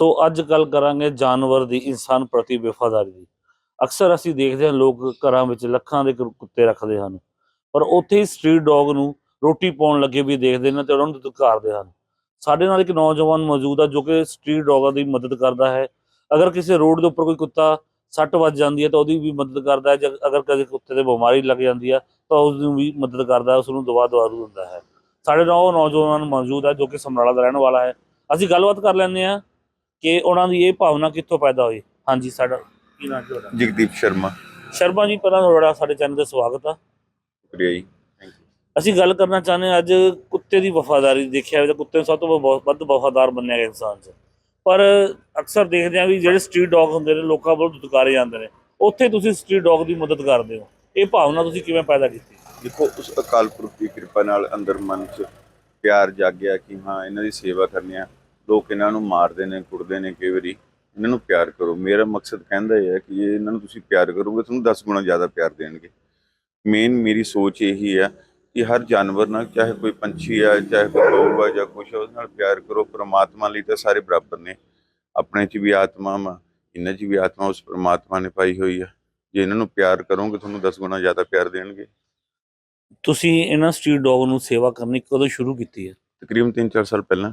ਸੋ ਅੱਜ ਗੱਲ ਕਰਾਂਗੇ ਜਾਨਵਰ ਦੀ, ਇਨਸਾਨ ਪ੍ਰਤੀ ਵਫਾਦਾਰੀ ਦੀ। ਅਕਸਰ ਅਸੀਂ ਦੇਖਦੇ ਹਾਂ ਲੋਕ ਘਰਾਂ ਵਿੱਚ ਲੱਖਾਂ ਦੇ ਕੁੱਤੇ ਰੱਖਦੇ ਹਨ, ਪਰ ਉੱਥੇ ਹੀ ਸਟਰੀਟ ਡੌਗ ਨੂੰ ਰੋਟੀ ਪਾਉਣ ਲੱਗੇ ਵੀ ਦੇਖਦੇ ਨੇ ਤੇ ਉਹਨਾਂ ਨੂੰ ਧੁਕਾਰਦੇ ਹਨ। ਸਾਡੇ ਨਾਲ ਇੱਕ ਨੌਜਵਾਨ ਮੌਜੂਦ ਆ ਜੋ ਕਿ ਸਟਰੀਟ ਡੌਗਾਂ ਦੀ ਮਦਦ ਕਰਦਾ ਹੈ। ਅਗਰ ਕਿਸੇ ਰੋਡ ਦੇ ਉੱਪਰ ਕੋਈ ਕੁੱਤਾ ਸੱਟ ਵੱਜ ਜਾਂਦੀ ਹੈ ਤਾਂ ਉਹਦੀ ਵੀ ਮਦਦ ਕਰਦਾ ਹੈ, ਜੇ ਅਗਰ ਕਦੇ ਕੁੱਤੇ ਤੇ ਬਿਮਾਰੀ ਲੱਗ ਜਾਂਦੀ ਹੈ ਤਾਂ ਉਸ ਨੂੰ ਵੀ ਮਦਦ ਕਰਦਾ ਹੈ ਉਸ ਨੂੰ ਦਵਾ ਦਵਾ ਦਿੰਦਾ ਹੈ। ਸਾਡੇ ਨਾਲ ਉਹ ਨੌਜਵਾਨ ਮੌਜੂਦ ਹੈ ਜੋ ਕਿ ਸਮਰਾਲਾ ਦਾ ਰਹਿਣ ਵਾਲਾ ਹੈ। ਅਸੀਂ ਗੱਲਬਾਤ ਕਰ ਲੈਂਦੇ ਹਾਂ ਕਿ ਉਹਨਾਂ ਦੀ ਇਹ ਭਾਵਨਾ ਕਿੱਥੋਂ ਪੈਦਾ ਹੋਈ? ਹਾਂਜੀ ਸਾਡਾ ਕੀ ਨਾਮ ਜੀ ਤੁਹਾਡਾ? ਜਗਦੀਪ ਸ਼ਰਮਾ। ਸ਼ਰਮਾ ਜੀ ਪਹਿਲਾਂ ਤੁਹਾਡਾ ਸਾਡੇ ਚੈਨਲ ਤੇ ਸਵਾਗਤ ਆ। ਸ਼ੁਕਰੀਆ ਜੀ। ਅਸੀਂ ਗੱਲ ਕਰਨਾ ਚਾਹੁੰਦੇ ਹਾਂ ਅੱਜ ਕੁੱਤੇ ਦੀ ਵਫਾਦਾਰੀ ਦੇਖਿਆ ਤਾਂ ਕੁੱਤੇ ਨੂੰ ਸਭ ਤੋਂ ਵੱਧ ਵਫਾਦਾਰ ਮੰਨਿਆ ਗਿਆ ਇਨਸਾਨ 'ਚ। ਪਰ ਅਕਸਰ ਦੇਖਦੇ ਹਾਂ ਵੀ ਜਿਹੜੇ ਸਟਰੀਟ ਡੌਗ ਹੁੰਦੇ ਨੇ ਲੋਕਾਂ ਵੱਲੋਂ ਦੁਤਕਾਰੇ ਜਾਂਦੇ ਨੇ ਉੱਥੇ ਤੁਸੀਂ ਸਟਰੀਟ ਡੌਗ ਦੀ ਮਦਦ ਕਰਦੇ ਹੋ। ਇਹ ਭਾਵਨਾ ਤੁਸੀਂ ਕਿਵੇਂ ਪੈਦਾ ਕੀਤੀ? ਦੇਖੋ ਉਸ ਅਕਾਲ ਪੁਰਖ ਦੀ ਕਿਰਪਾ ਨਾਲ ਅੰਦਰ ਮਨ 'ਚ ਪਿਆਰ ਜਾਗਿਆ ਕਿ ਹਾਂ ਇਹਨਾਂ ਦੀ ਸੇਵਾ ਕਰਨੀ ਆ। ਲੋਕ ਇਹਨਾਂ ਨੂੰ ਮਾਰਦੇ ਨੇ ਕੁੱਟਦੇ ਨੇ ਕਈ ਵਾਰੀ। ਇਹਨਾਂ ਨੂੰ ਪਿਆਰ ਕਰੋ। ਮੇਰਾ ਮਕਸਦ ਕਹਿੰਦਾ ਇਹ ਹੈ ਕਿ ਜੇ ਇਹਨਾਂ ਨੂੰ ਤੁਸੀਂ ਪਿਆਰ ਕਰੋਗੇ ਤੁਹਾਨੂੰ 10 ਗੁਣਾ ਜ਼ਿਆਦਾ ਪਿਆਰ ਦੇਣਗੇ। ਮੇਨ ਮੇਰੀ ਸੋਚ ਇਹੀ ਹੈ ਕਿ ਹਰ ਜਾਨਵਰ ਨਾਲ ਚਾਹੇ ਕੋਈ ਪੰਛੀ ਆ ਚਾਹੇ ਕੋਈ ਗਊ ਆ ਜਾਂ ਕੁਛ ਉਹਦੇ ਨਾਲ ਪਿਆਰ ਕਰੋ। ਪ੍ਰਮਾਤਮਾ ਲਈ ਤਾਂ ਸਾਰੇ ਬਰਾਬਰ ਨੇ। ਆਪਣੇ 'ਚ ਵੀ ਆਤਮਾ ਵਾ ਇਹਨਾਂ 'ਚ ਵੀ ਆਤਮਾ ਉਸ ਪ੍ਰਮਾਤਮਾ ਨੇ ਪਾਈ ਹੋਈ ਆ। ਜੇ ਇਹਨਾਂ ਨੂੰ ਪਿਆਰ ਕਰੋਗੇ ਤੁਹਾਨੂੰ 10 ਗੁਣਾ ਜ਼ਿਆਦਾ ਪਿਆਰ ਦੇਣਗੇ। ਤੁਸੀਂ ਇਹਨਾਂ ਸਟਰੀਟ ਡੌਗ ਨੂੰ ਸੇਵਾ ਕਰਨੀ ਕਦੋਂ ਸ਼ੁਰੂ ਕੀਤੀ ਹੈ? ਤਕਰੀਬਨ 3-4 ਸਾਲ ਪਹਿਲਾਂ।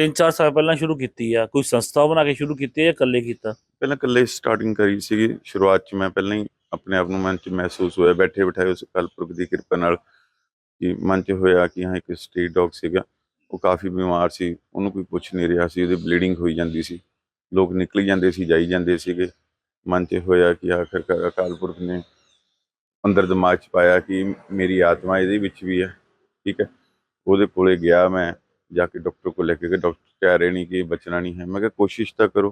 ਤਿੰਨ ਚਾਰ ਸਾਲ ਪਹਿਲਾਂ ਸ਼ੁਰੂ ਕੀਤੀ ਆ, ਕੋਈ ਸੰਸਥਾ ਬਣਾ ਕੇ ਸ਼ੁਰੂ ਕੀਤੀ ਹੈ ਜਾਂ ਇਕੱਲੇ ਕੀਤਾ? ਪਹਿਲਾਂ ਇਕੱਲੇ ਸਟਾਰਟਿੰਗ ਕਰੀ ਸੀਗੀ, ਸ਼ੁਰੂਆਤ 'ਚ ਮੈਂ ਪਹਿਲਾਂ ਹੀ ਆਪਣੇ ਆਪ ਨੂੰ ਮਨ 'ਚ ਮਹਿਸੂਸ ਹੋਇਆ ਬੈਠੇ ਬਿਠਾਏ ਉਸ ਕਲਪੁਰਖ ਦੀ ਕਿਰਪਾ ਨਾਲ ਕਿ ਮਨ 'ਚ ਹੋਇਆ ਕਿ ਹਾਂ, ਇੱਕ ਸਟਰੀਟ ਡੌਗ ਸੀਗਾ, ਉਹ ਕਾਫੀ ਬਿਮਾਰ ਸੀ, ਉਹਨੂੰ ਕੋਈ ਪੁੱਛ ਨਹੀਂ ਰਿਹਾ ਸੀ, ਉਹਦੀ ਬਲੀਡਿੰਗ ਹੋਈ ਜਾਂਦੀ ਸੀ, ਲੋਕ ਨਿਕਲੀ ਜਾਂਦੇ ਸੀ, ਜਾਈ ਜਾਂਦੇ ਸੀਗੇ, ਮਨ 'ਚ ਹੋਇਆ ਕਿ ਆਖਿਰ ਅਕਾਲ ਪੁਰਖ ਨੇ ਅੰਦਰ ਦਿਮਾਗ 'ਚ ਪਾਇਆ ਕਿ ਮੇਰੀ ਆਤਮਾ ਇਹਦੇ ਵਿੱਚ ਵੀ ਹੈ ਠੀਕ ਹੈ, ਉਹਦੇ ਕੋਲੇ ਗਿਆ ਮੈਂ ਜਾ ਕੇ ਡਾਕਟਰ ਕੋਲ ਲੈ ਕੇ ਗਿਆ ਡਾਕਟਰ ਕਹਿ ਰਹੇ ਨਹੀਂ ਕਿ ਇਹ ਬਚਣਾ ਨਹੀਂ ਹੈ। ਮੈਂ ਕਿਹਾ ਕੋਸ਼ਿਸ਼ ਤਾਂ ਕਰੋ।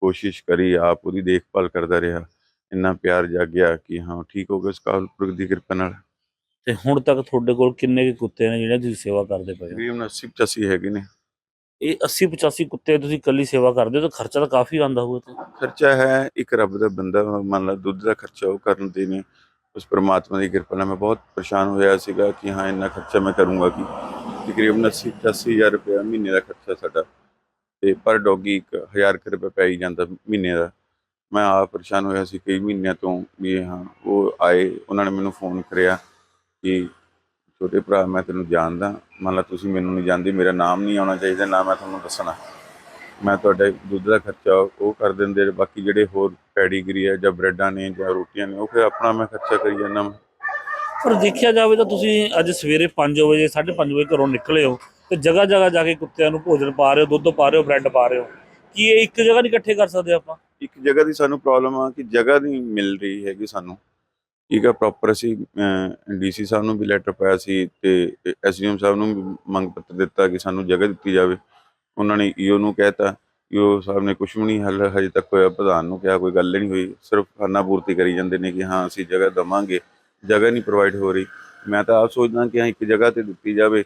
ਕੋਸ਼ਿਸ਼ ਕਰੀ ਆਪ ਉਹਦੀ ਦੇਖਭਾਲ ਕਰਦਾ ਰਿਹਾ। ਇੰਨਾ ਪਿਆਰ ਜਾਗਿਆ ਕਿ ਹਾਂ ਠੀਕ ਹੋ ਗਿਆ ਉਸ ਪੁਰਖ ਦੀ ਕਿਰਪਾ ਨਾਲ। ਤੇ ਹੁਣ ਤੱਕ ਤੁਹਾਡੇ ਕੋਲ ਕਿੰਨੇ ਕੁ ਕੁੱਤੇ ਨੇ ਜਿਹੜੇ ਤੁਸੀਂ ਸੇਵਾ ਕਰਦੇ ਪਏ ਹੋ? ਤਕਰੀਬਨ 80 85 ਹੈਗੇ ਨੇ। ਇਹ 80 85 ਕੁੱਤੇ ਤੁਸੀਂ ਇਕੱਲੀ ਸੇਵਾ ਕਰਦੇ ਹੋ ਤਾਂ ਖਰਚਾ ਤਾਂ ਕਾਫੀ ਆਉਂਦਾ ਹੋਊਗਾ ਤੇ ਖਰਚਾ ਹੈ ਇੱਕ ਰੱਬ ਦਾ ਬੰਦਾ ਮੰਨ ਲਾ ਦੁੱਧ ਦਾ ਖਰਚਾ ਉਹ ਕਰਨ ਦੇ ਨੇ। ਉਸ ਪ੍ਰਮਾਤਮਾ ਦੀ ਕਿਰਪਾ ਨਾਲ ਮੈਂ ਬਹੁਤ ਪਰੇਸ਼ਾਨ ਹੋਇਆ ਸੀਗਾ ਕਿ ਹਾਂ ਇੰਨਾ ਖਰਚਾ ਮੈਂ ਕਰੂੰਗਾ ਕਿ? ਤਕਰੀਬਨ 80 80000 ਰੁਪਏ ਮਹੀਨੇ ਦਾ ਖਰਚਾ ਸਾਡਾ। ਤੇ ਪਰ ਡੌਗੀ 1000 ਰੁਪਏ ਪੈ ਹੀ ਜਾਂਦਾ ਮਹੀਨੇ ਦਾ। ਮੈਂ ਆਪ ਪਰੇਸ਼ਾਨ ਹੋਇਆ ਸੀ ਕਈ ਮਹੀਨਿਆਂ ਤੋਂ ਵੀ ਹਾਂ, ਉਹ ਆਏ, ਉਹਨਾਂ ਨੇ ਮੈਨੂੰ ਫੋਨ ਕਰਿਆ ਕਿ ਛੋਟੇ ਭਰਾ, ਮੈਂ ਤੈਨੂੰ ਜਾਣਦਾ, ਮੰਨ ਲਾ ਤੁਸੀਂ ਮੈਨੂੰ ਨਹੀਂ ਜਾਣਦੇ, ਮੇਰਾ ਨਾਮ ਨਹੀਂ ਆਉਣਾ ਚਾਹੀਦਾ, ਨਾ ਮੈਂ ਤੁਹਾਨੂੰ ਦੱਸਣਾ। ਮੈਂ ਤੁਹਾਡੇ ਦੁੱਧ ਦਾ ਖਰਚਾ ਉਹ ਕਰ ਦਿੰਦੇ, ਬਾਕੀ ਜਿਹੜੇ ਹੋਰ ਪੈਡੀਗਰੀ ਹੈ ਜਾਂ ਬ੍ਰੈਡਾਂ ਨੇ ਜਾਂ ਰੋਟੀਆਂ ਨੇ, ਉਹ ਫਿਰ ਆਪਣਾ ਮੈਂ ਖਰਚਾ ਕਰੀ ਜਾਂਦਾ। ਵਾਂ। ਪਰ ਦੇਖਿਆ ਜਾਵੇ ਤਾਂ ਤੁਸੀਂ ਅੱਜ ਸਵੇਰੇ 5 ਵਜੇ 5:30 ਵਜੇ ਘਰੋਂ ਨਿਕਲੇ ਹੋ ਤੇ ਜਗ੍ਹਾ ਜਗ੍ਹਾ ਜਾ ਕੇ ਕੁੱਤਿਆਂ ਨੂੰ ਭੋਜਨ ਪਾ ਰਹੇ ਹੋ, ਦੁੱਧ ਪਾ ਰਹੇ ਹੋ, ਬ੍ਰੈਡ ਪਾ ਰਹੇ ਹੋ। ਕੀ ਇਹ ਇੱਕ ਜਗ੍ਹਾ ਨਹੀਂ ਇਕੱਠੇ ਕਰ ਸਕਦੇ ਆਪਾਂ? ਇੱਕ ਜਗ੍ਹਾ ਦੀ ਸਾਨੂੰ ਪ੍ਰੋਬਲਮ ਆ ਕਿ ਜਗ੍ਹਾ ਨਹੀਂ ਮਿਲ ਰਹੀ ਹੈਗੀ ਸਾਨੂੰ। ਠੀਕ ਹੈ ਪ੍ਰੋਪਰ ਅਸੀਂ ਡੀਸੀ ਸਾਹਿਬ ਨੂੰ ਵੀ ਲੈਟਰ ਪਾਇਆ ਸੀ ਤੇ ਐਸਡੀਐਮ ਸਾਹਿਬ ਨੂੰ ਵੀ ਮੰਗ ਪੱਤਰ ਦਿੱਤਾ ਕਿ ਸਾਨੂੰ ਜਗ੍ਹਾ ਦਿੱਤੀ ਜਾਵੇ। ਉਹਨਾਂ ਨੇ ਈਓ ਨੂੰ ਕਹਿਤਾ। ਈਓ ਸਾਹਿਬ ਨੇ ਕੁਝ ਵੀ ਨਹੀਂ, ਹੱਲ ਹਜੇ ਤੱਕ ਹੋਇਆ, ਪ੍ਰਧਾਨ ਨੂੰ ਕਿਹਾ, ਕੋਈ ਗੱਲ ਨਹੀਂ ਹੋਈ। ਸਿਰਫ ਖਾਨਾ ਪੂਰਤੀ ਕਰੀ ਜਾਂਦੇ ਨੇ ਕਿ ਹਾਂ, ਅਸੀਂ ਜਗ੍ਹਾ ਦਵਾਂਗੇ। ਜਗ੍ਹਾ ਨਹੀਂ ਪ੍ਰੋਵਾਈਡ ਹੋ ਰਹੀ। ਮੈਂ ਤਾਂ ਆਪ ਸੋਚਦਾ ਕਿ ਹਾਂ ਇੱਕ ਜਗ੍ਹਾ ਤੇ ਦਿੱਤੀ ਜਾਵੇ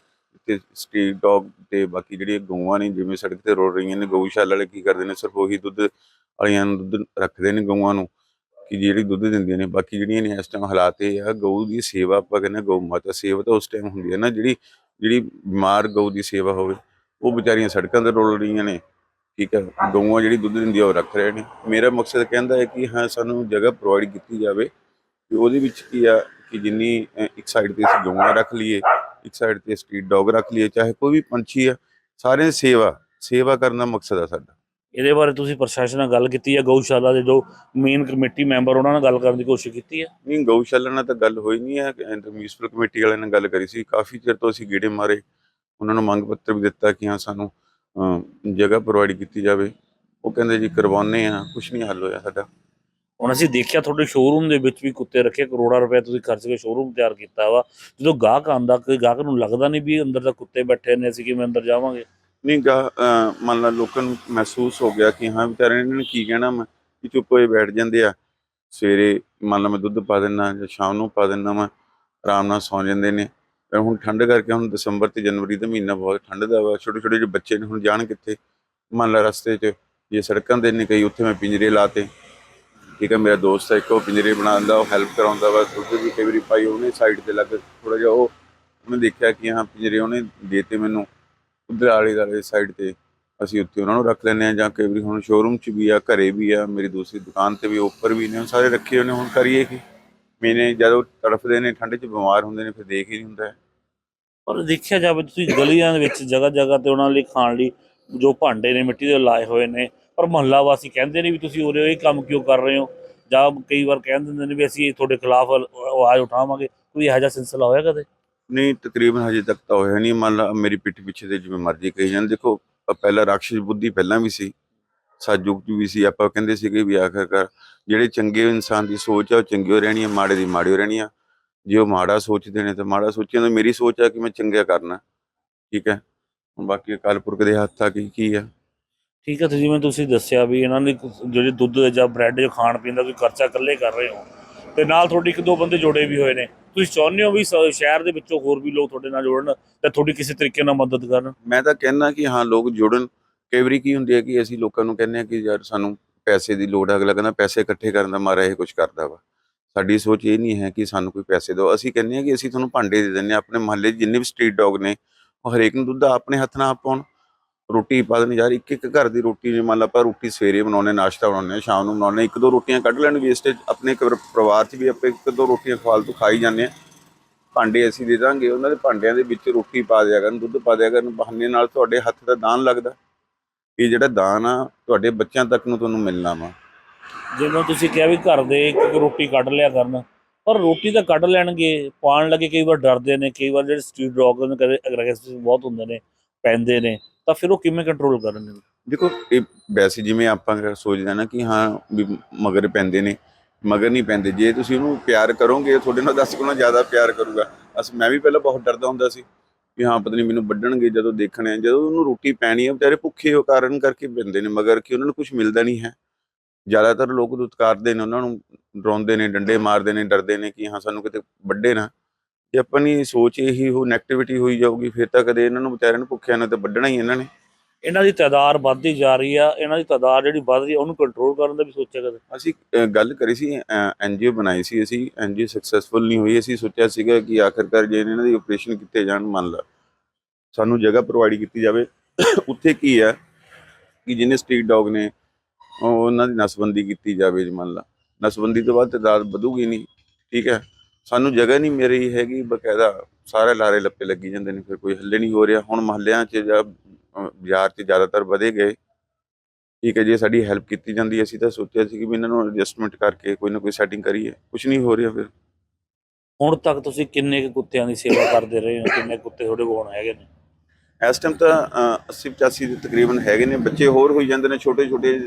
ਤੇ ਸਟਰੀਟ ਡੌਗ ਤੇ ਬਾਕੀ ਜਿਹੜੀਆਂ ਗਊਆਂ ਨੇ, ਜਿਵੇਂ ਸੜਕ ਤੇ ਰੋੜ ਰਹੀਆਂ ਨੇ, ਗਊਸ਼ਾਲਾ ਵਾਲੇ ਕੀ ਕਰਦੇ ਨੇ, ਸਿਰਫ ਉਹੀ ਦੁੱਧ ਵਾਲੀਆਂ ਨੂੰ ਦੁੱਧ ਰੱਖਦੇ ਨੇ ਗਊਆਂ ਨੂੰ, ਕਿ ਜਿਹੜੀ ਦੁੱਧ ਦਿੰਦੀਆਂ ਨੇ। ਬਾਕੀ ਜਿਹੜੀਆਂ ਨੇ ਇਸ ਟਾਈਮ ਹਾਲਾਤ ਇਹ ਆ, ਗਊ ਦੀ ਸੇਵਾ ਆਪਾਂ ਕਹਿੰਦੇ ਗਊ ਮਾਤਾ ਸੇਵਾ ਤਾਂ ਉਸ ਟਾਈਮ ਹੁੰਦੀ ਹੈ ਨਾ, ਜਿਹੜੀ ਜਿਹੜੀ ਬਿਮਾਰ ਗਊ ਦੀ ਸੇਵਾ ਹੋਵੇ, ਉਹ ਵਿਚਾਰੀਆਂ ਸੜਕਾਂ ਤੇ ਰੋਲ ਰਹੀਆਂ ਨੇ। ਠੀਕ ਹੈ ਗਊਆਂ ਜਿਹੜੀ ਦੁੱਧ ਦਿੰਦੀ ਆ, ਉਹ ਰੱਖ ਰਹੇ ਨੇ। ਮੇਰਾ ਮਕਸਦ ਕਹਿੰਦਾ ਹੈ ਕਿ ਹਾਂ, ਸਾਨੂੰ ਜਗ੍ਹਾ ਪ੍ਰੋਵਾਈਡ ਕੀਤੀ ਜਾਵੇ। ਕਿ ਉਹਦੇ ਵਿੱਚ ਕੀ ਆ ਕਿ ਜਿੰਨੀ ਇੱਕ ਸਾਈਡ ਤੇ ਅਸੀਂ ਗਊਆਂ ਰੱਖ ਲਈਏ ਇੱਕ ਸਾਈਡ ਤੇ ਸਟਰੀਟ ਡੌਗ ਰੱਖ ਲਈਏ ਚਾਹੇ ਕੋਈ ਵੀ ਪੰਛੀ ਆ ਸਾਰਿਆਂ ਦੀ ਸੇਵਾ ਸੇਵਾ ਕਰਨ ਦਾ ਮਕਸਦ ਆ ਸਾਡਾ। ਇਹਦੇ ਬਾਰੇ ਤੁਸੀਂ ਪ੍ਰਸ਼ਾਸਨ ਨਾਲ ਗੱਲ ਕੀਤੀ ਹੈ ਗਊਸ਼ਾਲਾ ਦੇ ਜੋ ਮੇਨ ਕਮੇਟੀ ਮੈਂਬਰ ਉਹਨਾਂ ਨਾਲ ਗੱਲ ਕਰਨ ਦੀ ਕੋਸ਼ਿਸ਼ ਕੀਤੀ ਹੈ ਨਹੀਂ ਗਊਸ਼ਾਲਾ ਨਾਲ ਤਾਂ ਗੱਲ ਹੋਈ ਨਹੀਂ ਹੈ ਮਿਊਨਿਸਪਲ ਕਮੇਟੀ ਵਾਲਿਆਂ ਨਾਲ ਗੱਲ ਕਰੀ ਸੀ। ਕਾਫੀ ਚਿਰ ਤੋਂ ਅਸੀਂ ਗੇੜੇ ਮਾਰੇ ਉਹਨਾਂ ਨੂੰ ਮੰਗ ਪੱਤਰ ਵੀ ਦਿੱਤਾ ਕਿ ਹਾਂ ਸਾਨੂੰ ਜਗ੍ਹਾ ਪ੍ਰੋਵਾਈਡ ਕੀਤੀ ਜਾਵੇ। ਉਹ ਕਹਿੰਦੇ ਜੀ ਕਰਵਾਉਨੇ ਆ ਕੁਝ ਨਹੀਂ ਹੱਲ ਹੋਇਆ ਸਾਡਾ। ਹੁਣ ਅਸੀਂ ਦੇਖਿਆ ਤੁਹਾਡੇ ਸ਼ੋਰੂਮ ਦੇ ਵਿੱਚ ਵੀ ਕੁੱਤੇ ਰੱਖੇ, ਕਰੋੜਾਂ ਰੁਪਏ ਤੁਸੀਂ ਖਰਚ ਕੇ ਸ਼ੋਰੂਮ ਤਿਆਰ ਕੀਤਾ ਵਾ। ਜਦੋਂ ਗਾਹਕ ਆਂਦਾ ਕੋਈ ਗਾਹਕ ਨੂੰ ਲੱਗਦਾ ਨਹੀਂ ਵੀ ਅੰਦਰ ਤਾਂ ਕੁੱਤੇ ਬੈਠੇ ਨੇ, ਅਸੀਂ ਕਿਵੇਂ ਅੰਦਰ ਜਾਵਾਂਗੇ? ਨਹੀਂ, ਗਾ ਮੰਨ ਲਾ ਲੋਕਾਂ ਨੂੰ ਮਹਿਸੂਸ ਹੋ ਗਿਆ ਕਿ ਹਾਂ, ਵਿਚਾਰੇ ਇਹਨਾਂ ਨੇ ਕੀ ਕਹਿਣਾ ਮੈਂ ਕਿ ਚੁੱਪ ਹੋਏ ਬੈਠ ਜਾਂਦੇ ਆ। ਸਵੇਰੇ ਮੰਨ ਲਾ ਮੈਂ ਦੁੱਧ ਪਾ ਦਿੰਦਾ ਜਾਂ ਸ਼ਾਮ ਨੂੰ ਪਾ ਦਿੰਦਾ ਮੈਂ ਆਰਾਮ ਨਾਲ ਸੌਂ ਜਾਂਦੇ ਨੇ। ਪਰ ਹੁਣ ਠੰਡ ਕਰਕੇ ਹੁਣ ਦਸੰਬਰ ਤੇ ਜਨਵਰੀ ਦਾ ਮਹੀਨਾ ਬਹੁਤ ਠੰਡ ਦਾ ਵਾ ਛੋਟੇ ਛੋਟੇ ਜਿਹੇ ਬੱਚੇ ਨੇ ਹੁਣ ਜਾਣ ਕਿੱਥੇ? ਮੰਨ ਲਾ ਰਸਤੇ 'ਚ, ਜੇ ਸੜਕਾਂ ਦੇ ਨੇ ਕਈ ਉੱਥੇ ਮੈਂ ਪਿੰਜਰੇ ਲਾਤੇ। ਠੀਕ ਹੈ, ਮੇਰਾ ਦੋਸਤ ਹੈ ਇੱਕ, ਉਹ ਪਿੰਜਰੇ ਬਣਾਉਂਦਾ ਉਹ ਹੈਲਪ ਕਰਾਉਂਦਾ ਵਾ। ਦੁੱਧ ਵੀ ਕਈ ਵਾਰੀ ਪਾਈ ਉਹਨੇ ਸਾਈਡ ਤੇ ਲੱਗ ਥੋੜਾ ਜਿਹਾ ਉਹ, ਉਹਨੇ ਦੇਖਿਆ ਕਿ ਹਾਂ, ਪਿੰਜਰੇ ਉਹਨੇ ਦੇਤੇ ਮੈਨੂੰ। ਉਧਰ ਆਲੇ ਦੁਆਲੇ ਸਾਈਡ ਤੇ ਅਸੀਂ ਉੱਥੇ ਉਹਨਾਂ ਨੂੰ ਰੱਖ ਲੈਂਦੇ ਆ ਜਾਂ ਕਈ ਵਾਰੀ ਹੁਣ ਸ਼ੋਰੂਮ 'ਚ ਵੀ ਆ, ਘਰੇ ਵੀ ਆ, ਮੇਰੀ ਦੂਸਰੀ ਦੁਕਾਨ ਤੇ ਵੀ ਉੱਪਰ ਵੀ ਨੇ ਸਾਰੇ ਰੱਖੇ ਉਹਨੇ ਹੁਣ ਕਰੀਏ ਕੀ? ਮੈਨੇ ਜਦੋਂ ਤੜਫਦੇ ਨੇ, ਠੰਡ 'ਚ ਬਿਮਾਰ ਹੁੰਦੇ ਨੇ, ਫਿਰ ਦੇਖ ਹੀ ਨਹੀਂ ਹੁੰਦਾ। ਪਰ ਦੇਖਿਆ ਜਾਵੇ ਤੁਸੀਂ ਗਲੀਆਂ ਦੇ ਵਿੱਚ ਜਗ੍ਹਾ ਜਗ੍ਹਾ ਤੇ ਉਹਨਾਂ ਲਈ ਖਾਣ ਲਈ ਜੋ ਭਾਂਡੇ ਨੇ, ਮਿੱਟੀ ਦੇ ਲਾਏ ਹੋਏ ਨੇ ਪਰ ਮਹੱਲਾ ਵਾਸੀ ਕਹਿੰਦੇ ਨੇ ਵੀ ਤੁਸੀਂ ਉਰੇ ਇਹ ਕੰਮ ਕਿਉਂ ਕਰ ਰਹੇ ਹੋ? ਜਾਂ ਕਈ ਵਾਰ ਕਹਿ ਦਿੰਦੇ ਨੇ ਵੀ ਅਸੀਂ ਤੁਹਾਡੇ ਖਿਲਾਫ ਆਵਾਜ਼ ਉਠਾਵਾਂਗੇ। ਕੋਈ ਇਹੋ ਜਿਹਾ ਸਿਲਸਿਲਾ ਹੋਇਆ ਕਦੇ? ਨਹੀਂ, ਤਕਰੀਬਨ ਹਜੇ ਤੱਕ ਤਾਂ ਹੋਇਆ ਨਹੀਂ। ਮੰਨ ਲਾ, ਮੇਰੀ ਪਿੱਠ ਪਿੱਛੇ ਤੇ ਜਿਵੇਂ ਮਰਜ਼ੀ ਕਹੀ ਜਾਣ। ਦੇਖੋ ਪਹਿਲਾਂ ਰਾਕਸ਼ਸ ਬੁੱਧੀ ਪਹਿਲਾਂ ਵੀ ਸੀ। ਸਤਜੁਗ 'ਚ ਵੀ ਸੀ। ਆਪਾਂ ਕਹਿੰਦੇ ਸੀਗੇ ਵੀ ਆਖਰਕਾਰ ਜਿਹੜੇ ਚੰਗੇ ਇਨਸਾਨ ਦੀ ਸੋਚ ਆ, ਉਹ ਚੰਗੀ ਹੋ ਰਹਿਣੀ ਆ, ਮਾੜੇ ਦੀ ਮਾੜੀ ਹੋ ਰਹਿਣੀ ਆ। ਜੇ ਉਹ ਮਾੜਾ ਸੋਚਦੇ ਨੇ ਤਾਂ ਮਾੜਾ ਸੋਚਿਆ ਤਾਂ ਮੇਰੀ ਸੋਚ ਆ ਕਿ ਮੈਂ ਚੰਗਿਆ ਕਰਨਾ। ਠੀਕ ਹੈ? ਹੁਣ ਬਾਕੀ ਅਕਾਲ ਪੁਰਖ ਦੇ ਹੱਥ ਆ, ਕੀ ਕੀ ਆ? ਠੀਕ ਹੈ, ਤੇ ਜਿਵੇਂ ਤੁਸੀਂ ਦੱਸਿਆ ਵੀ ਇਹਨਾਂ ਨੇ ਜਿਹੜੇ ਦੁੱਧ ਜਾਂ ਬ੍ਰੈਡ ਜਾਂ ਖਾਣ ਪੀਣ ਦਾ ਕੋਈ ਖਰਚਾ ਇਕੱਲੇ ਕਰ ਰਹੇ ਹੋ, ਤੇ ਨਾਲ ਤੁਹਾਡੇ ਇੱਕ ਦੋ ਬੰਦੇ ਜੁੜੇ ਵੀ ਹੋਏ ਨੇ। ਤੁਸੀਂ ਚਾਹੁੰਦੇ ਹੋ ਵੀ ਸ਼ਹਿਰ ਦੇ ਵਿੱਚੋਂ ਹੋਰ ਵੀ ਲੋਕ ਤੁਹਾਡੇ ਨਾਲ ਜੁੜਨ ਤੇ ਤੁਹਾਡੀ ਕਿਸੇ ਤਰੀਕੇ ਨਾਲ ਮਦਦ ਕਰਨ? ਮੈਂ ਤਾਂ ਕਹਿੰਦਾ ਕਿ ਹਾਂ, ਲੋਕ ਜੁੜਨ। ਕਈ ਵਾਰੀ ਕੀ ਹੁੰਦੀ ਹੈ ਕਿ ਅਸੀਂ ਲੋਕਾਂ ਨੂੰ ਕਹਿੰਦੇ ਆ ਕਿ ਯਾਰ ਸਾਨੂੰ ਪੈਸੇ ਦੀ ਲੋੜ ਹੈ। ਅਗਲਾ ਕਹਿੰਦਾ ਪੈਸੇ ਇਕੱਠੇ ਕਰਨ ਦਾ ਮਾਰਾ ਇਹ ਕੁਝ ਕਰਦਾ ਵਾ। ਸਾਡੀ ਸੋਚ ਇਹ ਨਹੀਂ ਹੈ ਕਿ ਸਾਨੂੰ ਕੋਈ ਪੈਸੇ ਦਿਓ। ਅਸੀਂ ਕਹਿੰਦੇ ਆ ਕਿ ਅਸੀਂ ਤੁਹਾਨੂੰ ਭਾਂਡੇ ਦੇ ਦਿੰਦੇ ਆ ਆਪਣੇ ਮਹੱਲੇ ਜਿੰਨੇ ਵੀ ਸਟਰੀਟ ਡੌਗ ਨੇ, ਉਹ ਹਰੇਕ ਨੂੰ ਦੁੱਧ ਆਪਣੇ ਹੱਥ ਨਾਲ ਪਾਉਣ। ਰੋਟੀ ਪਾ ਦੇਣੀ ਯਾਰ ਇੱਕ ਇੱਕ ਘਰ ਦੀ ਰੋਟੀ ਜੇ ਮੰਨ ਲਾ ਆਪਾਂ ਰੋਟੀ ਸਵੇਰੇ ਬਣਾਉਨੇ ਨਾਸ਼ਤਾ ਬਣਾਉਨੇ ਸ਼ਾਮ ਨੂੰ ਬਣਾਉਨੇ ਇੱਕ ਦੋ ਰੋਟੀਆਂ ਕੱਢ ਲੈਣ ਵੇਸਟੇਜ ਆਪਣੇ ਪਰਿਵਾਰ 'ਚ ਵੀ ਆਪਾਂ ਇੱਕ ਦੋ ਰੋਟੀਆਂ ਫਾਲਤੂ ਖਾਈ ਜਾਂਦੇ ਆ ਭਾਂਡੇ ਅਸੀਂ ਦੇ ਦਾਂਗੇ, ਉਹਨਾਂ ਦੇ ਭਾਂਡਿਆਂ ਦੇ ਵਿੱਚ ਰੋਟੀ ਪਾ ਦਿਆ ਕਰਨ, ਦੁੱਧ ਪਾ ਦਿਆ ਕਰਨ, ਬਹਾਨੇ ਨਾਲ ਤੁਹਾਡੇ ਹੱਥ ਦਾ ਦਾਨ ਲੱਗਦਾ। ਇਹ ਜਿਹੜਾ ਦਾਨ ਆ, ਤੁਹਾਡੇ ਬੱਚਿਆਂ ਤੱਕ ਨੂੰ ਤੁਹਾਨੂੰ ਮਿਲਣਾ ਵਾ। ਜਿਵੇਂ ਤੁਸੀਂ ਕਿਹਾ ਵੀ ਘਰ ਦੇ ਇੱਕ ਇੱਕ ਰੋਟੀ ਕੱਢ ਲਿਆ ਕਰਨ, ਪਰ ਰੋਟੀ ਤਾਂ ਕੱਢ ਲੈਣਗੇ ਪਾਣ ਲੱਗੇ ਕਈ ਵਾਰ ਡਰਦੇ ਨੇ, ਕਈ ਵਾਰ ਜਿਹੜੇ ਸਟਰੀਟ ਡੌਗ ਨੇ, ਕਦੇ ਅਗਰੈਸਿਵ ਬਹੁਤ ਹੁੰਦੇ ਨੇ। ਪੈਂਦੇ ਨੇ, ਤਾਂ ਫਿਰ ਉਹ ਕਿਵੇਂ ਕੰਟਰੋਲ ਕਰਨਗੇ? ਦੇਖੋ, ਇਹ ਵੈਸੇ ਜਿਵੇਂ ਆਪਾਂ ਸੋਚਦੇ ਨਾ ਕਿ ਹਾਂ ਵੀ ਮਗਰ ਪੈਂਦੇ ਨੇ, ਮਗਰ ਨਹੀਂ ਪੈਂਦੇ, ਜੇ ਤੁਸੀਂ ਉਹਨੂੰ ਪਿਆਰ ਕਰੋਗੇ ਤੁਹਾਡੇ ਨਾਲ 10 ਗੁਣਾ ਜ਼ਿਆਦਾ ਪਿਆਰ ਕਰੂਗਾ। ਅਸ, ਮੈਂ ਵੀ ਪਹਿਲਾਂ ਬਹੁਤ ਡਰਦਾ ਹੁੰਦਾ ਸੀ ਵੀ ਹਾਂ, ਪਤਾ ਨਹੀਂ ਮੈਨੂੰ ਵੱਢਣਗੇ ਜਦੋਂ ਦੇਖਣੇ ਜਦੋਂ ਉਹਨੂੰ ਰੋਟੀ ਪੈਣੀ ਹੈ ਵਿਚਾਰੇ ਭੁੱਖੇ ਹੋ ਕਾਰਨ ਕਰਕੇ ਪੈਂਦੇ ਨੇ, ਮਗਰ ਕਿ ਉਹਨਾਂ ਨੂੰ ਕੁਝ ਮਿਲਦਾ ਨਹੀਂ ਹੈ। ਜ਼ਿਆਦਾਤਰ ਲੋਕ ਦੁਤਕਾਰਦੇ ਨੇ, ਉਹਨਾਂ ਨੂੰ ਡਰਾਉਂਦੇ ਨੇ, ਡੰਡੇ ਮਾਰਦੇ ਨੇ, ਡਰਦੇ ਨੇ ਕਿ ਹਾਂ, ਸਾਨੂੰ ਕਿਤੇ ਵੱਡੇ ਨਾ। ਜੇ ਆਪਣੀ ਸੋਚ ਇਹੀ ਹੋ ਨੈਗੇਟਿਵਿਟੀ ਹੋਈ ਜਾਊਗੀ ਫਿਰ ਤਾਂ ਕਦੇ ਇਹਨਾਂ ਨੂੰ ਵਿਚਾਰਿਆਂ ਨੂੰ ਭੁੱਖਿਆਂ ਨੂੰ ਤੇ ਵੱਢਣਾ ਹੀ ਇਹਨਾਂ ਨੇ। ਇਹਨਾਂ ਦੀ ਤਾਦਾਦ ਵੱਧਦੀ ਜਾ ਰਹੀ ਆ ਇਹਨਾਂ ਦੀ ਤਾਦਾਦ ਜਿਹੜੀ ਵੱਧ ਰਹੀ ਆ ਉਹਨੂੰ ਕੰਟਰੋਲ ਕਰਨ ਦਾ ਵੀ ਸੋਚਿਆ ਕਦੇ? ਅਸੀਂ ਅ, ਗੱਲ ਕਰੀ ਸੀ ਐਨਜੀਓ ਬਣਾਈ ਸੀ ਅਸੀਂ ਐਨਜੀਓ ਸਕਸੈਸਫੁਲ ਨਹੀਂ ਹੋਈ ਅਸੀਂ ਸੋਚਿਆ ਸੀਗਾ ਕਿ ਆਖਰਕਾਰ ਜੇ ਇਹਨਾਂ ਦੀ ਆਪਰੇਸ਼ਨ ਕੀਤੇ ਜਾਣ ਮੰਨ ਲਾ ਸਾਨੂੰ ਜਗ੍ਹਾ ਪ੍ਰੋਵਾਈਡ ਕੀਤੀ ਜਾਵੇ। ਉੱਥੇ ਕੀ ਹੈ ਕਿ ਜਿਹਨੇ ਸਟਰੀਟ ਡੌਗ ਨੇ ਉਹ ਉਹਨਾਂ ਦੀ ਨਸਬੰਦੀ ਕੀਤੀ ਜਾਵੇ ਜੀ ਮੰਨ ਲਾ। ਨਸਬੰਦੀ ਤੋਂ ਬਾਅਦ ਤਾਦਾਦ ਵਧੂਗੀ ਨਹੀਂ ਠੀਕ ਹੈ? ਸਾਨੂੰ ਜਗ੍ਹਾ ਨਹੀਂ ਮਿਲ ਰਹੀ ਹੈਗੀ ਬਕਾਇਦਾ ਸਾਰੇ ਲਾਰੇ ਲੱਪੇ ਲੱਗੀ ਜਾਂਦੇ ਨੇ ਫਿਰ ਕੋਈ ਹੱਲੇ ਨਹੀਂ ਹੋ ਰਿਹਾ। ਹੁਣ ਮਹੱਲਿਆਂ 'ਚ ਜਾਂ ਬਾਜ਼ਾਰ 'ਚ ਜ਼ਿਆਦਾਤਰ ਵਧੇ ਗਏ। ਠੀਕ ਹੈ ਜੇ ਸਾਡੀ ਹੈਲਪ ਕੀਤੀ ਜਾਂਦੀ ਅਸੀਂ ਤਾਂ ਸੋਚਿਆ ਸੀ ਕਿ ਵੀ ਇਹਨਾਂ ਨੂੰ ਐਡਜਸਟਮੈਂਟ ਕਰਕੇ ਕੋਈ ਨਾ ਕੋਈ ਸੈਟਿੰਗ ਕਰੀਏ। ਕੁਝ ਨਹੀਂ ਹੋ ਰਿਹਾ ਫਿਰ। ਹੁਣ ਤੱਕ ਤੁਸੀਂ ਕਿੰਨੇ ਕੁ ਕੁੱਤਿਆਂ ਦੀ ਸੇਵਾ ਕਰਦੇ ਰਹੇ ਹੋ? ਕਿੰਨੇ ਕੁੱਤੇ ਤੁਹਾਡੇ ਕੋਲ ਹੈਗੇ ਨੇ? ਇਸ ਟਾਈਮ ਤਾਂ ਅ, 80 85 ਦੇ ਤਕਰੀਬਨ ਹੈਗੇ ਨੇ। ਬੱਚੇ ਹੋਰ ਹੋਈ ਜਾਂਦੇ ਨੇ ਛੋਟੇ ਛੋਟੇ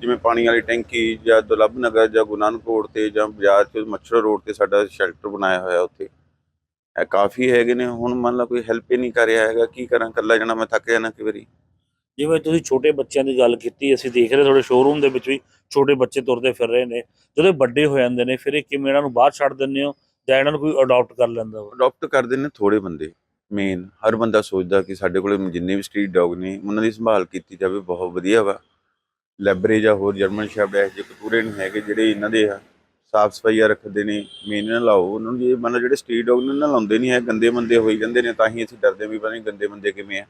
ਜਿਵੇਂ ਪਾਣੀ ਵਾਲੀ ਟੈਂਕੀ ਜਾਂ ਦੁਲੱਭ ਨਗਰ ਜਾਂ ਗੁਰੂ ਨਾਨਕ ਰੋਡ ਤੇ ਜਾਂ ਬਾਜ਼ਾਰ 'ਚ ਮੱਛਰ ਰੋਡ ਤੇ ਸਾਡਾ ਸ਼ੈਲਟਰ ਬਣਾਇਆ ਹੋਇਆ ਉੱਥੇ। ਇਹ ਕਾਫੀ ਹੈਗੇ ਨੇ ਹੁਣ ਮੰਨ ਲਾ ਕੋਈ ਹੈਲਪ ਹੀ ਨਹੀਂ ਕਰ ਰਿਹਾ ਹੈਗਾ ਕੀ ਕਰਾਂ ਇਕੱਲਾ ਜਣਾ ਮੈਂ ਥੱਕ ਜਾਣਾ ਕਈ ਵਾਰੀ। ਜਿਵੇਂ ਤੁਸੀਂ ਛੋਟੇ ਬੱਚਿਆਂ ਦੀ ਗੱਲ ਕੀਤੀ ਅਸੀਂ ਦੇਖ ਰਹੇ ਤੁਹਾਡੇ ਸ਼ੋਰੂਮ ਦੇ ਵਿੱਚ ਵੀ ਛੋਟੇ ਬੱਚੇ ਤੁਰਦੇ ਫਿਰ ਰਹੇ ਨੇ। ਜਦੋਂ ਵੱਡੇ ਹੋ ਜਾਂਦੇ ਨੇ ਫਿਰ ਇਹ ਕਿਵੇਂ ਇਹਨਾਂ ਨੂੰ ਬਾਹਰ ਛੱਡ ਦਿੰਦੇ ਹੋ ਜਾਂ ਇਹਨਾਂ ਨੂੰ ਕੋਈ ਅਡਾਪਟ ਕਰ ਲੈਂਦਾ ਵਾ? ਅਡਾਪਟ ਕਰਦੇ ਨੇ ਥੋੜੇ ਬੰਦੇ ਮੇਨ ਹਰ ਬੰਦਾ ਸੋਚਦਾ ਕਿ ਸਾਡੇ ਕੋਲੇ ਜਿੰਨੇ ਵੀ ਸਟਰੀਟ ਡੌਗ ਨੇ ਉਹਨਾਂ ਦੀ ਸੰਭਾਲ ਕੀਤੀ ਜਾਵੇ ਬਹੁਤ ਵਧੀਆ ਵਾ। ਲੈਬਰੇ ਜਾਂ ਹੋਰ ਜਰਮਨ ਸ਼ੈਫਰਡ ਹੈ ਜੇ ਕਤੂਰੇ ਨਹੀਂ ਹੈਗੇ ਜਿਹੜੇ ਇਹਨਾਂ ਦੇ ਆ ਸਾਫ਼ ਸਫਾਈਆ ਰੱਖਦੇ ਨੇ ਮੇਨ ਨਾ ਲਾਓ ਉਹਨਾਂ ਨੂੰ ਜੇ ਮੰਨ ਲਓ ਜਿਹੜੇ ਸਟਰੀਟ ਡੌਗ ਨੇ ਉਹਨਾਂ ਲਾਉਂਦੇ ਨਹੀਂ ਹੈ ਗੰਦੇ ਮੰਦੇ ਹੋਈ ਜਾਂਦੇ ਨੇ ਤਾਂ ਹੀ ਅਸੀਂ ਡਰਦੇ ਵੀ ਪਤਾ ਨਹੀਂ ਗੰਦੇ ਮੰਦੇ ਕਿਵੇਂ ਆ।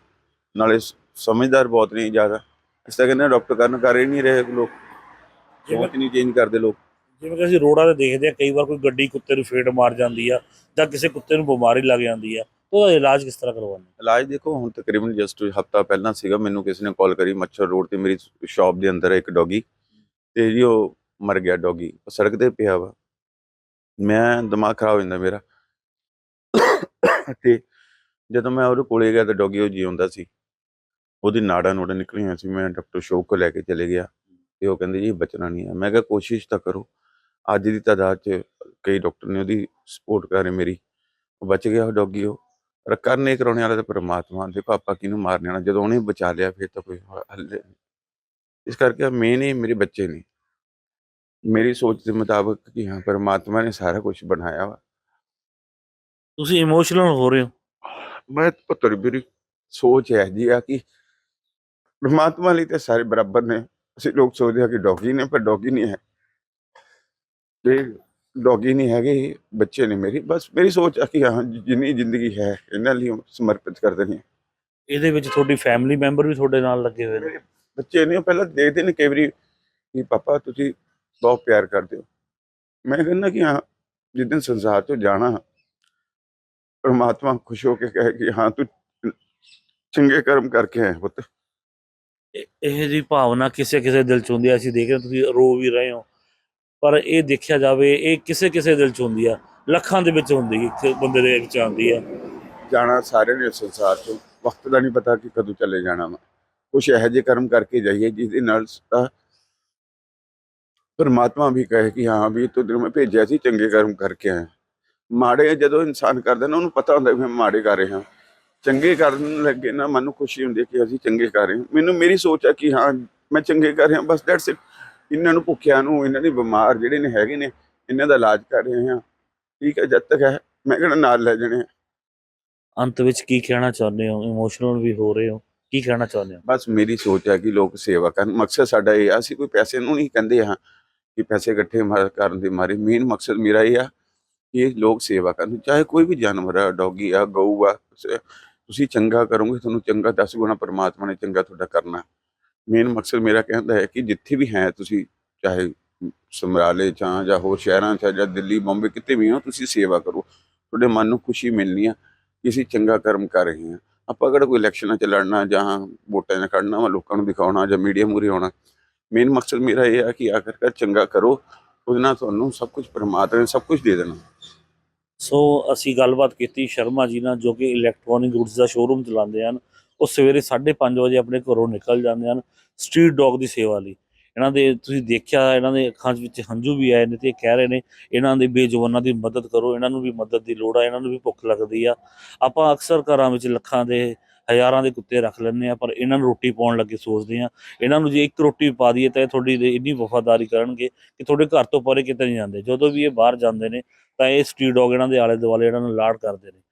ਨਾਲੇ ਸਮਝਦਾਰ ਬਹੁਤ ਨਹੀਂ ਜ਼ਿਆਦਾ ਇਸ ਤਾਂ ਕਹਿੰਦੇ ਡਾਕਟਰ ਕਰਨ ਕਰ ਹੀ ਨਹੀਂ ਰਹੇ ਲੋਕ ਸੋਚ ਨਹੀਂ ਚੇਂਜ ਕਰਦੇ ਲੋਕ। ਜਿਵੇਂ ਕਿ ਅਸੀਂ ਰੋਡਾਂ ਤੇ ਦੇਖਦੇ ਆ ਕਈ ਵਾਰ ਕੋਈ ਗੱਡੀ ਕੁੱਤੇ ਨੂੰ ਫੇਟ ਮਾਰ ਜਾਂਦੀ ਆ ਜਾਂ ਕਿਸੇ ਕੁੱਤੇ ਨੂੰ ਬਿਮਾਰੀ ਲੱਗ ਜਾਂਦੀ ਆ ਉਹਦਾ ਇਲਾਜ ਕਿਸ ਤਰ੍ਹਾਂ ਕਰਵਾਉਣਾ? ਇਲਾਜ ਦੇਖੋ, ਹੁਣ ਤਕਰੀਬਨ ਜਸਟ ਹਫਤਾ ਪਹਿਲਾਂ ਸੀਗਾ, ਮੈਨੂੰ ਕਿਸੇ ਨੇ ਕਾਲ ਕਰੀ, ਮੱਛਰ ਰੋਡ ਤੇ ਮੇਰੀ ਸ਼ਾਪ ਦੇ ਅੰਦਰ ਇੱਕ ਡੌਗੀ ਤੇ ਜੀ ਉਹ ਮਰ ਗਿਆ ਡੌਗੀ ਉਹ ਸੜਕ ਤੇ ਪਿਆ ਵਾ। ਮੈਂ, ਦਿਮਾਗ ਖਰਾਬ ਹੋ ਜਾਂਦਾ ਮੇਰਾ। ਤੇ ਜਦੋਂ ਮੈਂ ਉਹਦੇ ਕੋਲੇ ਗਿਆ ਤਾਂ ਡੌਗੀ ਉਹ ਜਿਉਂਦਾ ਸੀ। ਉਹਦੀ ਨਾੜਾਂ ਨੋੜਾਂ ਨਿਕਲੀਆਂ ਸੀ, ਮੈਂ ਡਾਕਟਰ ਸ਼ੋਕ ਕੋ ਲੈ ਕੇ ਚਲੇ ਗਿਆ ਤੇ ਉਹ ਕਹਿੰਦੇ ਜੀ ਬਚਣਾ ਨਹੀਂ ਹੈ। ਮੈਂ ਕਿਹਾ ਕੋਸ਼ਿਸ਼ ਤਾਂ ਕਰੋ। ਅੱਜ ਦੀ ਤਾਦਾਦ 'ਚ ਕਈ ਡਾਕਟਰ ਨੇ ਉਹਦੀ ਸਪੋਰਟ ਕਰ ਰਹੇ ਮੇਰੀ। ਉਹ ਬਚ ਗਿਆ ਉਹ ਡੌਗੀ ਉਹ। ਕਰਨੇ ਕਰਾਉਣੇ ਵਾਲਾ ਤਾਂ ਪਰਮਾਤਮਾ ਦੇਖੋ ਆਪਾਂ ਕਿਹਨੂੰ ਮਾਰਨੇ ਵਾਲਾ? ਜਦੋਂ ਉਹਨੇ ਬਚਾ ਲਿਆ ਫਿਰ ਤਾਂ ਕੋਈ ਹੱਲ ਨਹੀਂ। ਇਸ ਕਰਕੇ ਮੇਨ ਇਹ ਮੇਰੇ ਬੱਚੇ ਨੇ। ਮੇਰੀ ਸੋਚ ਦੇ ਮੁਤਾਬਕ ਕਿ ਹਾਂ ਪਰਮਾਤਮਾ ਨੇ ਸਾਰਾ ਕੁਝ ਬਣਾਇਆ ਵਾ। ਤੁਸੀਂ ਇਮੋਸ਼ਨਲ ਹੋ ਰਹੇ ਹੋ? ਮੈਂ ਪਤਾ ਨਹੀਂ ਮੇਰੀ ਸੋਚ ਹੈ ਜੀ ਆ ਕਿ ਪਰਮਾਤਮਾ ਲਈ ਤਾਂ ਸਾਰੇ ਬਰਾਬਰ ਨੇ। ਅਸੀਂ ਲੋਕ ਸੋਚਦੇ ਆ ਕਿ ਡੌਗੀ ਨੇ ਪਰ ਡੌਗੀ ਨਹੀਂ ਹੈ। ਤੇ ਡੌਗੀ ਨਹੀਂ ਹੈਗੇ ਬੱਚੇ ਨੇ ਮੇਰੀ ਬਸ ਮੇਰੀ ਸੋਚ ਆ ਕਿ ਹਾਂ ਜਿੰਨੀ ਜ਼ਿੰਦਗੀ ਹੈ ਇਹਨਾਂ ਲਈ ਸਮਰਪਿਤ ਕਰ ਦੇਣੀ ਹੈ। ਇਹਦੇ ਵਿੱਚ ਤੁਹਾਡੀ ਫੈਮਿਲੀ ਮੈਂਬਰ ਵੀ ਤੁਹਾਡੇ ਨਾਲ ਲੱਗੇ ਹੋਏ ਨੇ? ਬੱਚੇ ਨੇ ਉਹ ਪਹਿਲਾਂ ਦੇਖਦੇ ਨੇ ਕਈ ਵਾਰੀ ਕਿ ਪਾਪਾ ਤੁਸੀਂ ਬਹੁਤ ਪਿਆਰ ਕਰਦੇ ਹੋ। ਮੈਂ ਕਹਿੰਦਾ ਕਿ ਹਾਂ ਜਿੱਦਨ ਸੰਸਾਰ ਤੋਂ ਜਾਣਾ ਪਰਮਾਤਮਾ ਖੁਸ਼ ਹੋ ਕੇ ਕਹੇ ਕਿ ਹਾਂ ਤੂੰ ਚੰਗੇ ਕਰਮ ਕਰਕੇ ਆਇਆ ਪੁੱਤ। ਇਹ- ਜੀ ਭਾਵਨਾ ਕਿਸੇ ਕਿਸੇ ਦਿਲ ਚ ਹੁੰਦੀ ਆ ਅਸੀਂ ਦੇਖ ਰਹੇ ਤੁਸੀਂ ਰੋ ਵੀ ਰਹੇ ਹੋ। ਪਰ ਇਹ ਦੇਖਿਆ ਜਾਵੇ, ਇਹ ਕਿਸੇ ਕਿਸੇ ਦਿਲ ਚ ਹੁੰਦੀ ਆ। ਲੱਖਾਂ ਦੇ ਵਿੱਚ ਹੁੰਦੀ ਇੱਕ ਬੰਦੇ ਦੇ ਵਿੱਚ ਆਉਂਦੀ ਆ। ਜਾਣਾ ਸਾਰਿਆਂ ਨੇ ਸੰਸਾਰ ਤੋਂ ਵਕਤ ਦਾ ਨਹੀਂ ਪਤਾ ਕਿ ਕਦੋਂ ਚਲੇ ਜਾਣਾ ਵਾ। ਕੁਛ ਇਹੋ ਜਿਹੇ ਕਰਮ ਕਰਕੇ ਜਾਈਏ, ਜਿਹਦੇ ਨਾਲ ਪਰਮਾਤਮਾ ਵੀ ਕਹੇ ਕਿ ਹਾਂ ਵੀ ਤੂੰ ਮੈਂ ਭੇਜਿਆ ਸੀ, ਚੰਗੇ ਕਰਮ ਕਰਕੇ ਆਇਆ। ਮਾੜੇ ਜਦੋਂ ਇਨਸਾਨ ਕਰਦਾ ਨਾ, ਉਹਨੂੰ ਪਤਾ ਹੁੰਦਾ ਵੀ ਮੈਂ ਮਾੜੇ ਕਰ ਰਿਹਾ। ਚੰਗੇ ਕਰਨ ਲੱਗੇ ਨਾ ਮਨ ਨੂੰ ਖੁਸ਼ੀ ਹੁੰਦੀ ਹੈ ਕਿ ਅਸੀਂ ਚੰਗੇ ਕਰ ਰਹੇ ਹਾਂ। ਮੈਨੂੰ ਮੇਰੀ ਸੋਚ ਹੈ ਕਿ ਹਾਂ, ਮੈਂ ਚੰਗੇ ਕਰ ਰਿਹਾ, ਬਸ ਦੈਟਸ ਇਟ ਇਹਨਾਂ ਨੂੰ ਭੁੱਖਿਆਂ ਨੂੰ ਇਹਨਾਂ ਦੇ ਬਿਮਾਰ ਜਿਹੜੇ ਨੇ ਹੈਗੇ ਨੇ ਇਹਨਾਂ ਦਾ ਇਲਾਜ ਕਰ ਰਹੇ ਹਾਂ। ਠੀਕ ਹੈ ਜਦ ਤੱਕ ਹੈ ਮੈਂ ਕਿਹੜਾ ਨਾਲ ਲੈ ਜਾਣੇ। ਅੰਤ ਵਿੱਚ ਕੀ ਕਹਿਣਾ ਚਾਹੁੰਦੇ ਹੋ? ਇਮੋਸ਼ਨਲ ਵੀ ਹੋ ਰਹੇ ਹੋ। ਕੀ ਕਹਿਣਾ ਚਾਹੁੰਦੇ ਹੋ? ਬਸ ਮੇਰੀ ਸੋਚ ਹੈ ਕਿ ਲੋਕ ਸੇਵਾ ਕਰਨ। ਮਕਸਦ ਸਾਡਾ ਇਹ ਆ ਅਸੀਂ ਕੋਈ ਪੈਸੇ ਨੂੰ ਨਹੀਂ ਕਹਿੰਦੇ ਹਾਂ ਕਿ ਪੈਸੇ ਇਕੱਠੇ ਮਾਰ- ਕਰਨ ਦੇ ਮਾਰੇ। ਮੇਨ ਮਕਸਦ ਮੇਰਾ ਇਹ ਆ ਕਿ ਲੋਕ ਸੇਵਾ ਕਰਨ। ਚਾਹੇ ਕੋਈ ਵੀ ਜਾਨਵਰ ਆ ਡੌਗੀ ਆ ਗਊ ਆ ਤੁਸੀਂ ਚੰਗਾ ਕਰੋਗੇ ਤੁਹਾਨੂੰ ਚੰਗਾ 10 ਗੁਣਾ ਪਰਮਾਤਮਾ ਨੇ ਚੰਗਾ ਤੁਹਾਡਾ ਕਰਨਾ। ਮੇਨ ਮਕਸਦ ਮੇਰਾ ਕਹਿੰਦਾ ਹੈ ਕਿ ਜਿੱਥੇ ਵੀ ਹੈ ਤੁਸੀਂ, ਚਾਹੇ ਸਮਰਾਲੇ ਚ ਆ ਜਾਂ ਹੋਰ ਸ਼ਹਿਰਾਂ ਚ ਆ ਜਾਂ ਦਿੱਲੀ, ਬੰਬੇ, ਕਿਤੇ ਵੀ ਹੋ, ਤੁਸੀਂ ਸੇਵਾ ਕਰੋ। ਤੁਹਾਡੇ ਮਨ ਨੂੰ ਖੁਸ਼ੀ ਮਿਲਣੀ ਆ ਕਿ ਅਸੀਂ ਚੰਗਾ ਕਰਮ ਕਰ ਰਹੇ ਹਾਂ। ਆਪਾਂ ਕਿਹੜਾ ਕੋਈ ਇਲੈਕਸ਼ਨਾਂ 'ਚ ਲੜਨਾ ਜਾਂ ਵੋਟਾਂ 'ਚ ਖੜਨਾ ਵਾ, ਲੋਕਾਂ ਨੂੰ ਦਿਖਾਉਣਾ ਜਾਂ ਮੀਡੀਆ ਮੂਰੇ ਆਉਣਾ। ਮੇਨ ਮਕਸਦ ਮੇਰਾ ਇਹ ਆ ਕਿ ਆਖਰਕਾਰ ਚੰਗਾ ਕਰੋ, ਉਹਦੇ ਨਾਲ ਤੁਹਾਨੂੰ ਸਭ ਕੁਝ ਪਰਮਾਤਮਾ ਨੇ ਸਭ ਕੁਝ ਦੇ ਦੇਣਾ। ਸੋ ਅਸੀਂ ਗੱਲਬਾਤ ਕੀਤੀ ਸ਼ਰਮਾ ਜੀ ਨਾਲ ਜੋ ਕਿ ਇਲੈਕਟ੍ਰੋਨਿਕ ਗੁੱਡਸ ਦਾ ਸ਼ੋਰੂਮ ਚਲਾਉਂਦੇ ਹਨ। ਉਹ ਸਵੇਰੇ 5:30 ਵਜੇ ਆਪਣੇ ਘਰੋਂ ਨਿਕਲ ਜਾਂਦੇ ਹਨ ਸਟਰੀਟ ਡੌਗ ਦੀ ਸੇਵਾ ਲਈ। ਇਹਨਾਂ ਦੇ ਤੁਸੀਂ ਦੇਖਿਆ, ਇਹਨਾਂ ਦੇ ਅੱਖਾਂ ਵਿੱਚ ਹੰਝੂ ਵੀ ਆਏ ਨੇ ਤੇ ਇਹ ਕਹਿ ਰਹੇ ਨੇ, ਇਹਨਾਂ ਦੇ ਬੇਜਵਾਨਾਂ ਦੀ ਮਦਦ ਕਰੋ, ਇਹਨਾਂ ਨੂੰ ਵੀ ਮਦਦ ਦੀ ਲੋੜ ਆ, ਇਹਨਾਂ ਨੂੰ ਵੀ ਭੁੱਖ ਲੱਗਦੀ ਆ। ਆਪਾਂ ਅਕਸਰ ਘਰਾਂ ਵਿੱਚ ਲੱਖਾਂ ਦੇ, ਹਜ਼ਾਰਾਂ ਦੇ ਕੁੱਤੇ ਰੱਖ ਲੈਂਦੇ ਆ, ਪਰ ਇਹਨਾਂ ਨੂੰ ਰੋਟੀ ਪਾਉਣ ਲੱਗੇ ਸੋਚਦੇ ਆ, ਇਹਨਾਂ ਨੂੰ ਜੇ ਇੱਕ ਰੋਟੀ ਪਾ ਦਈਏ ਤਾਂ ਇਹ ਤੁਹਾਡੀ ਦੇ ਇੰਨੀ ਵਫਾਦਾਰੀ ਕਰਨਗੇ ਕਿ ਤੁਹਾਡੇ ਘਰ ਤੋਂ ਪਰੇ ਕਿਤੇ ਨਹੀਂ ਜਾਂਦੇ। ਜਦੋਂ ਵੀ ਇਹ ਬਾਹਰ ਜਾਂਦੇ ਨੇ, ਤਾਂ ਇਹ ਸਟਰੀਟ ਡੌਗ ਇਹਨਾਂ ਦੇ ਆਲੇ ਦੁਆਲੇ ਇਹਨਾਂ ਨੂੰ ਲਾੜ ਕਰਦੇ ਨੇ।